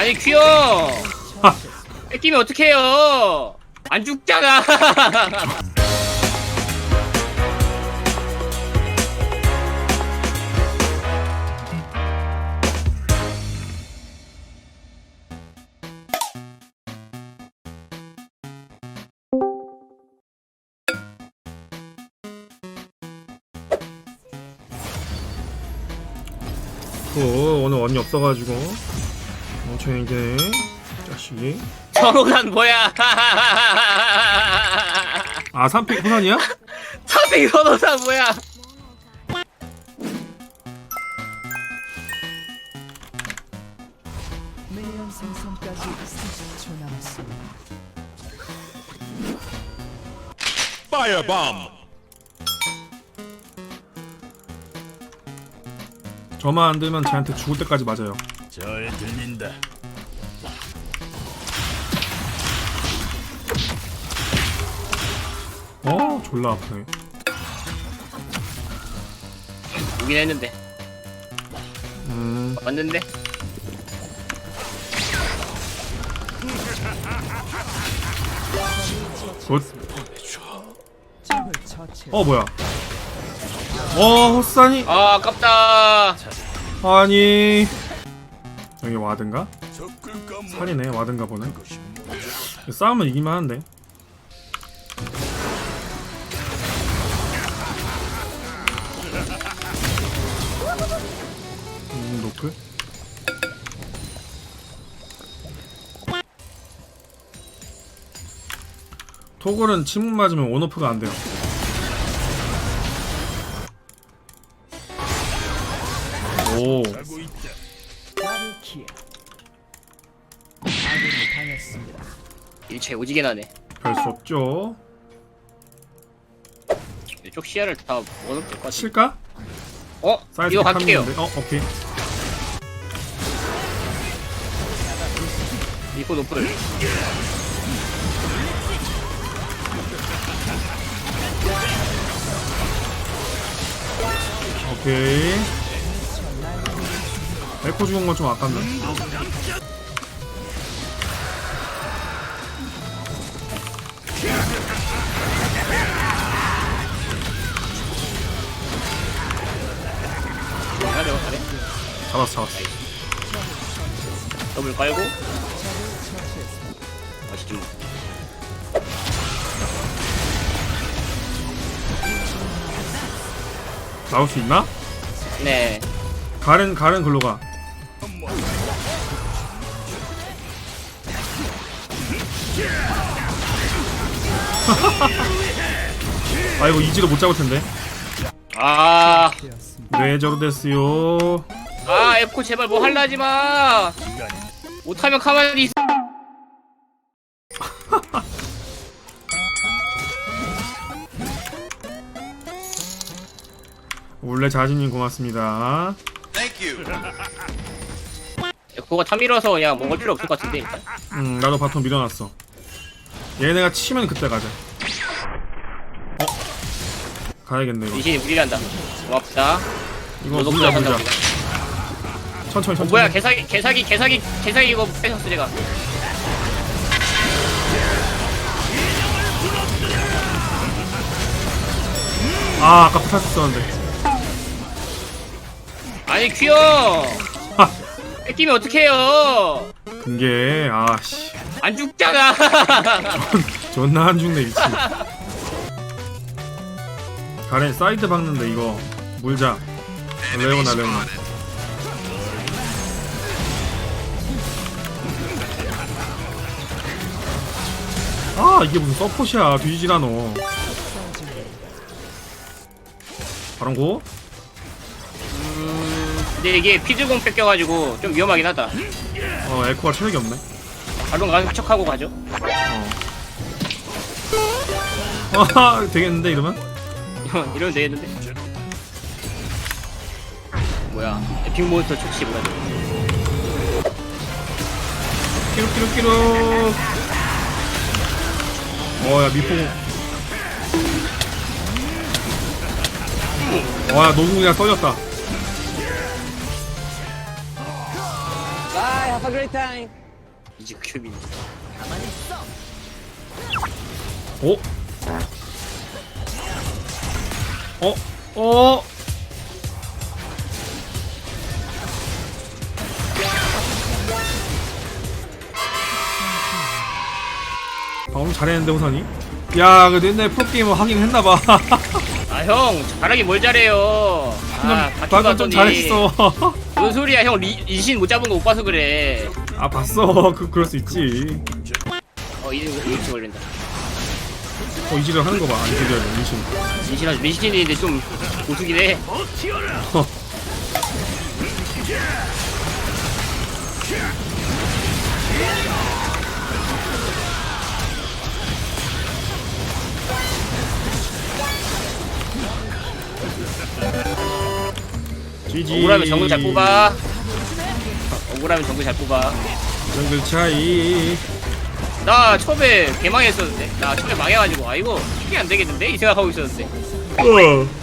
아니 귀여워 뺏기면 어떡해요? 안 죽잖아. 그 오늘 언니 없어가지고 엄청 이제 자식이 정호난 뭐야 아 3픽 호난이야? 사백 선호사 뭐야 미니언 생성까지 30초 남았습니다. Firebomb! 저만 안 들면 쟤한테 죽을 때까지 맞아요 잘 들린다. 졸라 아프네. 오긴 했는데. 음. 왔는데? 굿. 어 뭐야? 어 헛산이 아 아깝다. 아니. 여기 와든가? 살이네 와든가 보네. 싸움은 이기만 한데 노크 토글은 침묵 맞으면 원오프가 안 돼요. 오. 일체 오지게 나네. 별 수 없죠. 이쪽 시야를 다 먹을 것 같아 칠까? 어? 사이즈 이거 갈게요. 어 오케이 이거 노플 오케이. 에코 죽은 건 좀 아깝네. 내가 잘해 잡았어 잡았어. 더블 깔고 뭐 나올 수 있나? 네. 가른 가른 글로 가 아 이거 이지도 못 잡을 텐데 아. 네 저로 됐어요 아, 에코 제발 뭐 할라 하지 마. 못하면 가만히 있어. 원래 자진님 고맙습니다 에코가 타 밀어서 그냥 먹을 필요 없을 것 같은데 일단. 음 나도 바텀 밀어놨어 얘네가 치면 그때 가자 어? 가야겠네 이거 리신이 무리한다. 고맙다. 이거 너도 물자 물자 우리가. 천천히 어, 천천히 뭐야 개사기 개사기 개사기 개사기 이거 뺏었어 내가. 아 아까 붙었었는데 아니 귀여워. 뺏기면 어떡해요. 그게 아씨. 안 죽잖아. 존나 안 죽네 미친. 가렌 사이드 박는데 이거. 물자. 레오나 레오나. 아 이게 무슨 서폿이야 뒤지라 너 바람고 근데 이게 피즈공 뺏겨가지고 좀 위험하긴 하다. 어 에코가 체력이 없네 바로 가서 척하고 가죠. 어 아 되겠는데 이러면 이러면 되겠는데? 뭐야? 에픽 몬스터 촉시 뭐야? 끼룩끼룩끼룩 어야 미포 와야 노궁이가 써졌다 이제 큐빈 오? 어? 어? 방금 잘했는데 호선이? 야, 그 옛날 프로게이머 하긴 했나봐. 아 형 잘하긴 뭘 잘해요 아 방금 바뀐 거좀 잘했어. 뭔 소리야 형 리, 리신 못 잡은 거 못 봐서 그래 아, 봤어. 그, 그럴 수 있지. 어 이제 이제 걸린다 어, 이지를 하는 거 봐. 이지를, 미신. 리신 리신인데 좀 고수긴 해 어. GG. 억울하면 정글 잘 뽑아 억울하면 정글 잘 뽑아 정글 차이. 나 처음에 개망했었는데 나 처음에 망해가지고 아 이거 이게 안 되겠는데 이 생각하고 있었는데 어.